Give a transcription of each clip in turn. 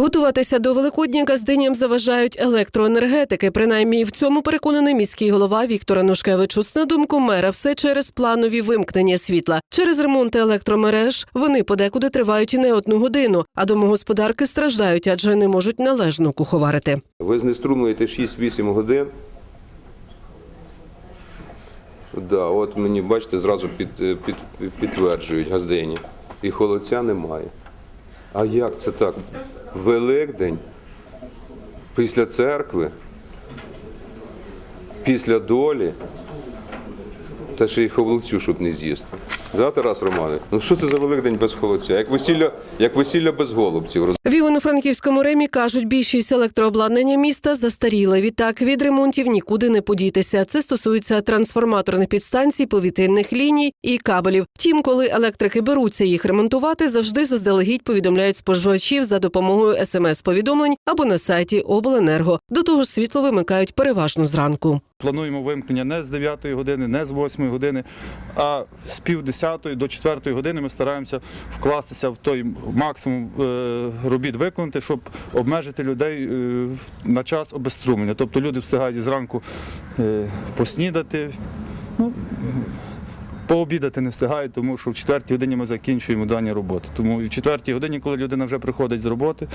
Готуватися до Великодня газдиням заважають електроенергетики. Принаймні в цьому переконаний міський голова Віктор Анушкевичус. На думку мера, все через планові вимкнення світла. Через ремонти електромереж вони подекуди тривають і не одну годину, а домогосподарки страждають, адже не можуть належно куховарити. Ви знеструмлюєте 6-8 годин. Да, от мені, бачите, зразу під, е, під, підтверджують газдині. І холодця немає. А як це так? Великдень, після церкви, після долі, та ще й холодцю, щоб не з'їсти. Да, Тарас Романе? Ну що це за Великдень без холодця? Як весілля, як весілля без голубців. Івано-Франківському ремі кажуть, більшість електрообладнання міста застаріле. Відтак від ремонтів нікуди не подітися. Це стосується трансформаторних підстанцій, повітряних ліній і кабелів. Втім, коли електрики беруться їх ремонтувати, завжди заздалегідь повідомляють споживачів за допомогою смс-повідомлень або на сайті обленерго. До того ж, світло вимикають переважно зранку. Плануємо вимкнення не з 9 години, не з 8 години, а з пів 10 до 4 години ми стараємося вкластися в той максимум е, робіт виконати, щоб обмежити людей е, на час обезструмлення. Тобто люди встигають зранку е, поснідати. Ну, Пообідати не встигають, тому що в четвертій годині ми закінчуємо дані роботи. Тому в четвертій годині, коли людина вже приходить з роботи,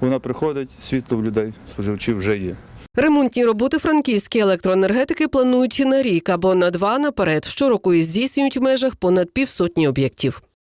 вона приходить, світло в людей споживачів вже є. Ремонтні роботи франківські електроенергетики планують на рік або на два наперед. Щороку і здійснюють в межах понад півсотні об'єктів.